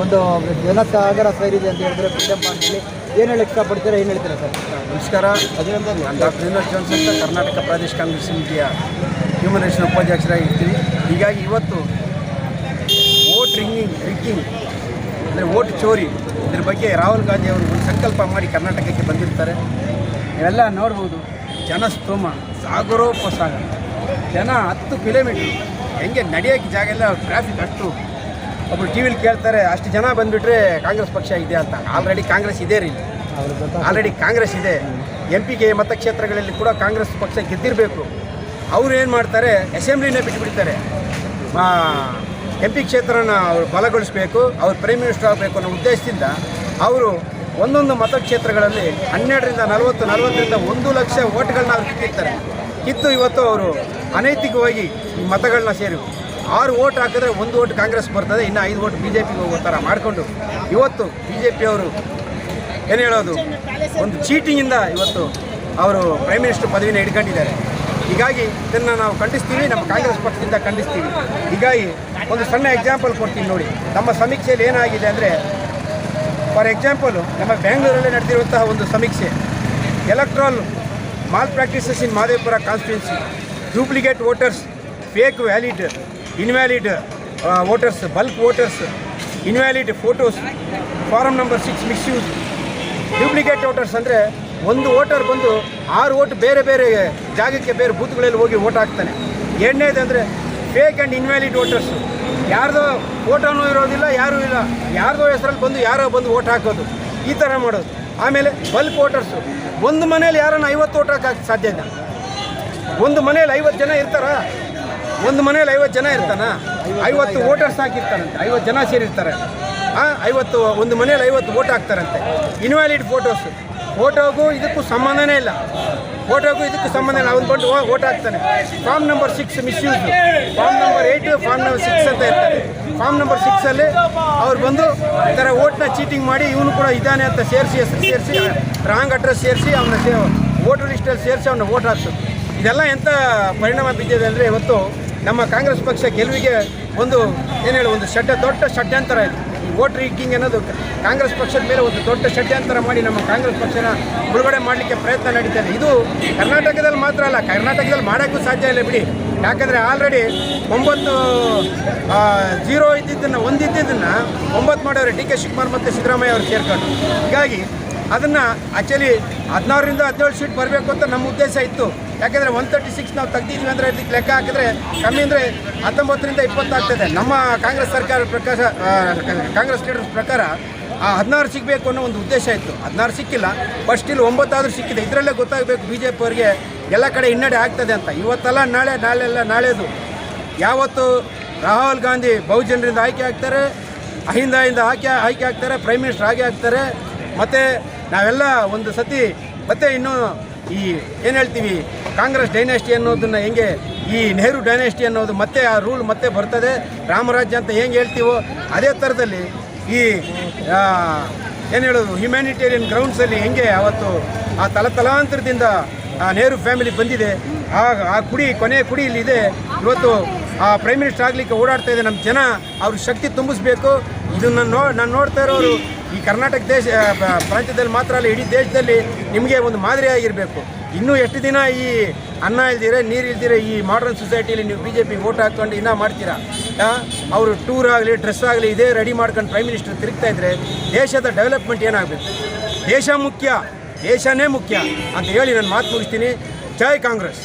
ಒಂದು ಜನಸಾಗರ ಇದೆ ಅಂತ ಹೇಳಿದ್ರೆ ಫ್ರೀಡಮ್ ಹೇಳಿ ಏನು ಹೇಳಕ್ಕೆ ಇಷ್ಟಪಡ್ತೀರಾ ಏನು ಹೇಳ್ತೀರಾ ಸರ್? ನಮಸ್ಕಾರ. ನಾನು ಡಾಕ್ಟರ್ ಜೋನ್ಸ್ ಅಂತ ಕರ್ನಾಟಕ ಪ್ರದೇಶ ಕಾಂಗ್ರೆಸ್ ಸಮಿತಿಯ ಹ್ಯೂಮನ್ ರೈಟ್ಸ್ನ ಉಪಾಧ್ಯಕ್ಷರಾಗಿರ್ತೀವಿ ಹೀಗಾಗಿ ಇವತ್ತು ವೋಟ್ ರಿಂಗಿಂಗ್ ರಿಕ್ಕಿಂಗ್ ಅಂದರೆ ವೋಟ್ ಚೋರಿ ಇದ್ರ ಬಗ್ಗೆ ರಾಹುಲ್ ಗಾಂಧಿ ಅವರು ಒಂದು ಸಂಕಲ್ಪ ಮಾಡಿ ಕರ್ನಾಟಕಕ್ಕೆ ಬಂದಿರ್ತಾರೆ. ಇವೆಲ್ಲ ನೋಡ್ಬೋದು. ಜನ ಸ್ತೋಮ ಸಾಗರೋಪ ಸಾಗರ ಜನ ಹತ್ತು ಕಿಲೋಮೀಟ್ರ್ ಹೆಂಗೆ ನಡೆಯೋಕ್ಕೆ ಜಾಗ ಎಲ್ಲ ಟ್ರಾಫಿಕ್ ಅಷ್ಟು ಒಬ್ಬರು ಟಿ ವಿಲಿ ಕೇಳ್ತಾರೆ ಅಷ್ಟು ಜನ ಬಂದ್ಬಿಟ್ರೆ ಕಾಂಗ್ರೆಸ್ ಪಕ್ಷ ಇದೆ ಅಂತ. ಆಲ್ರೆಡಿ ಕಾಂಗ್ರೆಸ್ ಇದೆ ರೀ ಆಲ್ರೆಡಿ ಕಾಂಗ್ರೆಸ್ ಇದೆ. ಎಂ ಪಿಗೆ ಮತಕ್ಷೇತ್ರಗಳಲ್ಲಿ ಕೂಡ ಕಾಂಗ್ರೆಸ್ ಪಕ್ಷ ಗೆದ್ದಿರಬೇಕು. ಅವರು ಏನು ಮಾಡ್ತಾರೆ ಅಸೆಂಬ್ಲಿನೇ ಬಿಟ್ಟುಬಿಡ್ತಾರೆ ಎಂ ಪಿ ಕ್ಷೇತ್ರನ ಅವರು ಬಲಗೊಳಿಸಬೇಕು ಅವ್ರು ಪ್ರೈಮ್ ಮಿನಿಸ್ಟರ್ ಆಗಬೇಕು ಅನ್ನೋ ಉದ್ದೇಶದಿಂದ ಅವರು ಒಂದೊಂದು ಮತಕ್ಷೇತ್ರಗಳಲ್ಲಿ ಹನ್ನೆರಡರಿಂದ ನಲವತ್ತು ನಲವತ್ತರಿಂದ ಒಂದು ಲಕ್ಷ ಓಟ್ಗಳನ್ನ ಅವ್ರು ಕಿತ್ತಿರ್ತಾರೆ. ಕಿತ್ತು ಇವತ್ತು ಅವರು ಅನೈತಿಕವಾಗಿ ಈ ಮತಗಳನ್ನ ಸೇರಿ ಆರು ಓಟ್ ಹಾಕಿದ್ರೆ ಒಂದು ಓಟ್ ಕಾಂಗ್ರೆಸ್ ಬರ್ತದೆ, ಇನ್ನು ಐದು ಓಟ್ ಬಿ ಜೆ ಪಿಗೆ ಹೋಗೋ ಥರ ಮಾಡಿಕೊಂಡು. ಇವತ್ತು ಬಿ ಜೆ ಪಿಯವರು ಏನು ಹೇಳೋದು? ಒಂದು ಚೀಟಿಂಗಿಂದ ಇವತ್ತು ಅವರು ಪ್ರೈಮ್ ಮಿನಿಸ್ಟರ್ ಪದವಿನ ಹಿಡ್ಕೊಂಡಿದ್ದಾರೆ. ಹೀಗಾಗಿ ಇದನ್ನು ನಾವು ಖಂಡಿಸ್ತೀವಿ, ನಮ್ಮ ಕಾಂಗ್ರೆಸ್ ಪಕ್ಷದಿಂದ ಖಂಡಿಸ್ತೀವಿ. ಹೀಗಾಗಿ ಒಂದು ಸಣ್ಣ ಎಕ್ಸಾಂಪಲ್ ಕೊಡ್ತೀನಿ ನೋಡಿ. ನಮ್ಮ ಸಮೀಕ್ಷೆಯಲ್ಲಿ ಏನಾಗಿದೆ ಅಂದರೆ ಫಾರ್ ಎಕ್ಸಾಂಪಲು ನಮ್ಮ ಬೆಂಗಳೂರಲ್ಲಿ ನಡೆದಿರುವಂತಹ ಒಂದು ಸಮೀಕ್ಷೆ electoral malpractices in Madepura constituency duplicate voters fake valid invalid voters bulk voters invalid photos form number six misuse duplicate voters ಅಂದರೆ ಒಂದು ವೋಟರ್ ಬಂದು ಆರು ಓಟ್ ಬೇರೆ ಬೇರೆ ಜಾಗಕ್ಕೆ ಬೇರೆ ಬೂತ್ಗಳಲ್ಲಿ ಹೋಗಿ ಓಟ್ ಹಾಕ್ತಾನೆ. ಎರಡನೇದು ಅಂದರೆ ಫೇಕ್ ಆ್ಯಂಡ್ ಇನ್ವ್ಯಾಲಿಡ್ ವೋಟರ್ಸು ಯಾರ್ದೋ ಫೋಟೋನೂ ಇರೋದಿಲ್ಲ, ಯಾರೂ ಇಲ್ಲ. ಯಾರ್ದೋ ಹೆಸರಲ್ಲಿ ಬಂದು ಯಾರೋ ಬಂದು ಓಟ್ ಹಾಕೋದು. ಈ ಥರ ಮಾಡೋದು. ಆಮೇಲೆ ಬಲ್ಕ್ ವೋಟರ್ಸು ಒಂದು ಮನೇಲಿ ಯಾರನ್ನ ಐವತ್ತು ಓಟ್ ಹಾಕಕ್ಕೆ ಸಾಧ್ಯ ಇಲ್ಲ? ಒಂದು ಮನೇಲಿ ಐವತ್ತು ಜನ ಇರ್ತಾರ? ಒಂದು ಮನೇಲಿ ಐವತ್ತು ಜನ ಇರ್ತಾನ? ಐವತ್ತು ವೋಟರ್ಸ್ ಹಾಕಿರ್ತಾರಂತೆ. ಐವತ್ತು ಜನ ಸೇರಿರ್ತಾರೆ. ಐವತ್ತು, ಒಂದು ಮನೇಲಿ ಐವತ್ತು ವೋಟ್ ಹಾಕ್ತಾರಂತೆ. ಇನ್ವ್ಯಾಲಿಡ್ ಫೋಟೋಸ್ ಫೋಟೋಗೂ ಇದಕ್ಕೂ ಸಂಬಂಧನೇ ಇಲ್ಲ. ಫೋಟೋಗೂ ಇದಕ್ಕೂ ಸಂಬಂಧ ಇಲ್ಲ. ಅವ್ನು ಬಂದು ವೋಟ್ ಹಾಕ್ತಾನೆ. Form number six misuse form number eight form number six ಅಂತ ಇರ್ತಾರೆ ಫಾರ್ಮ್ ನಂಬರ್ ಸಿಕ್ಸಲ್ಲಿ ಅವ್ರು ಬಂದು ಈ ಥರ ಓಟ್ನ ಚೀಟಿಂಗ್ ಮಾಡಿ ಇವನು ಕೂಡ ಇದ್ದಾನೆ ಅಂತ ಸೇರಿಸಿ, ಹೆಸರು ಸೇರಿಸಿ ರಾಂಗ್ ಅಡ್ರೆಸ್ ಸೇರಿಸಿ ಅವನ ಸೇ ವೋಟರ್ ಲಿಸ್ಟಲ್ಲಿ ಸೇರಿಸಿ ಅವನ ವೋಟ್ ಹಾಕ್ಸೋದು. ಇದೆಲ್ಲ ಎಂಥ ಪರಿಣಾಮ ಬಿದ್ದಿದೆ ಅಂದರೆ ಇವತ್ತು ನಮ್ಮ ಕಾಂಗ್ರೆಸ್ ಪಕ್ಷ ಗೆಲುವಿಗೆ ಒಂದು, ಏನು ಹೇಳಿ, ಒಂದು ಷಡ್ಡ, ದೊಡ್ಡ ಷಡ್ಯಂತರ ಇದೆ. ಈ ವೋಟ್ ರೀಕಿಂಗ್ ಅನ್ನೋದು ಕಾಂಗ್ರೆಸ್ ಪಕ್ಷದ ಮೇಲೆ ಒಂದು ದೊಡ್ಡ ಷಡ್ಯಂತರ ಮಾಡಿ ನಮ್ಮ ಕಾಂಗ್ರೆಸ್ ಪಕ್ಷನ ಮುಳುಗಡೆ ಮಾಡಲಿಕ್ಕೆ ಪ್ರಯತ್ನ ನಡೀತಾ ಇದು. ಕರ್ನಾಟಕದಲ್ಲಿ ಮಾತ್ರ ಅಲ್ಲ, ಕರ್ನಾಟಕದಲ್ಲಿ ಮಾಡೋಕ್ಕೂ ಸಾಧ್ಯ ಇಲ್ಲ ಬಿಡಿ. ಯಾಕಂದರೆ ಆಲ್ರೆಡಿ ಒಂಬತ್ತು ಜೀರೋ ಇದ್ದಿದ್ದನ್ನು ಒಂದಿದ್ದನ್ನು ಒಂಬತ್ತು ಮಾಡೋರು ಡಿ ಕೆ ಶಿವಕುಮಾರ್ ಮತ್ತು ಸಿದ್ದರಾಮಯ್ಯ ಅವರು ಸೇರ್ಕೊಂಡು ಹೀಗಾಗಿ ಅದನ್ನು ಆ್ಯಕ್ಚುಲಿ ಹದಿನಾರರಿಂದ ಹದಿನೇಳು ಸೀಟ್ ಬರಬೇಕು ಅಂತ ನಮ್ಮ ಉದ್ದೇಶ ಇತ್ತು. ಯಾಕೆಂದರೆ ಒನ್ ತರ್ಟಿ ಸಿಕ್ಸ್ ನಾವು ತೆಗ್ದಿದ್ವಿ ಅಂದರೆ ಇದಕ್ಕೆ ಲೆಕ್ಕ ಹಾಕಿದ್ರೆ ಕಮ್ಮಿ ಅಂದರೆ ಹತ್ತೊಂಬತ್ತರಿಂದ ಇಪ್ಪತ್ತಾಗ್ತದೆ ನಮ್ಮ ಕಾಂಗ್ರೆಸ್ ಸರ್ಕಾರ ಪ್ರಕಾಶ ಕಾಂಗ್ರೆಸ್ ಲೀಡರ್ಸ್ ಪ್ರಕಾರ ಆ ಹದಿನಾರು ಸಿಗಬೇಕು ಅನ್ನೋ ಒಂದು ಉದ್ದೇಶ ಇತ್ತು. ಹದಿನಾರು ಸಿಕ್ಕಿಲ್ಲ. ಫಸ್ಟ್ ಇಲ್ಲಿ ಒಂಬತ್ತಾದರೂ ಸಿಕ್ಕಿದೆ. ಇದರಲ್ಲೇ ಗೊತ್ತಾಗಬೇಕು ಬಿ ಜೆ ಪಿ ಅವರಿಗೆ ಎಲ್ಲ ಕಡೆ ಹಿನ್ನಡೆ ಆಗ್ತದೆ ಅಂತ. ಇವತ್ತಲ್ಲ, ನಾಳೆ ನಾಳೆ ಅಲ್ಲ ನಾಳೆದು. ಯಾವತ್ತು ರಾಹುಲ್ ಗಾಂಧಿ ಬಹುಜನರಿಂದ ಆಯ್ಕೆ ಆಗ್ತಾರೆ, ಅಹಿಂದ ಆಯ್ಕೆ ಆಯ್ಕೆ ಆಗ್ತಾರೆ ಪ್ರೈಮ್ ಮಿನಿಸ್ಟರ್ ಆಗೇ ಆಗ್ತಾರೆ, ಮತ್ತು ನಾವೆಲ್ಲ ಒಂದು ಸತಿ ಮತ್ತೆ ಇನ್ನು ಈ ಏನು ಹೇಳ್ತೀವಿ, ಕಾಂಗ್ರೆಸ್ ಡೈನಾಸ್ಟಿ ಅನ್ನೋದನ್ನು ಹೆಂಗೆ, ಈ ನೆಹರು ಡೈನಾಸ್ಟಿ ಅನ್ನೋದು ಮತ್ತೆ ಆ ರೂಲ್ ಮತ್ತೆ ಬರ್ತದೆ, ರಾಮರಾಜ್ಯ ಅಂತ ಹೆಂಗೆ ಹೇಳ್ತೀವೋ ಅದೇ ಥರದಲ್ಲಿ ಈ ಏನು ಹೇಳೋದು ಹ್ಯುಮ್ಯಾನಿಟೇರಿಯನ್ ಗ್ರೌಂಡ್ಸಲ್ಲಿ ಹೆಂಗೆ ಅವತ್ತು ಆ ತಲತಲಾಂತರದಿಂದ ಆ ನೆಹರು ಫ್ಯಾಮಿಲಿ ಬಂದಿದೆ, ಆ ಆ ಕುಡಿ, ಕೊನೆ ಕುಡಿ ಇಲ್ಲಿದೆ ಇವತ್ತು ಆ ಪ್ರೈಮ್ ಮಿನಿಸ್ಟರ್ ಆಗಲಿಕ್ಕೆ ಓಡಾಡ್ತಾ ಇದೆ ನಮ್ಮ ಜನ ಅವ್ರ ಶಕ್ತಿ ತುಂಬಿಸ್ಬೇಕು. ಇದನ್ನು ನೋ, ನಾನು ನೋಡ್ತಾ ಇರೋರು ಈ ಕರ್ನಾಟಕ ದೇಶ ಪ್ರಾಂತ್ಯದಲ್ಲಿ ಮಾತ್ರ ಅಲ್ಲ, ಇಡೀ ದೇಶದಲ್ಲಿ ನಿಮಗೆ ಒಂದು ಮಾದರಿಯಾಗಿರಬೇಕು. ಇನ್ನೂ ಎಷ್ಟು ದಿನ ಈ ಅನ್ನ ಇಲ್ದಿರೆ ನೀರು ಇಲ್ದಿರೆ ಈ ಮಾಡರ್ನ್ ಸೊಸೈಟಿಲಿ ನೀವು ಬಿ ಜೆ ಪಿ ಓಟ್ ಹಾಕ್ಕೊಂಡು ಇನ್ನೂ ಮಾಡ್ತೀರಾ? ಅವರು ಟೂರ್ ಆಗಲಿ ಡ್ರೆಸ್ ಆಗಲಿ, ಇದೇ ರೆಡಿ ಮಾಡ್ಕೊಂಡು ಪ್ರೈಮ್ ಮಿನಿಸ್ಟರ್ ತಿರುಗ್ತಾ ಇದ್ರೆ ದೇಶದ ಡೆವಲಪ್ಮೆಂಟ್ ಏನಾಗಬೇಕು? ದೇಶ ಮುಖ್ಯ, ದೇಶನೇ ಮುಖ್ಯ ಅಂತ ಹೇಳಿ ನಾನು ಮಾತು ಮುಗಿಸ್ತೀನಿ. ಜೈ ಕಾಂಗ್ರೆಸ್.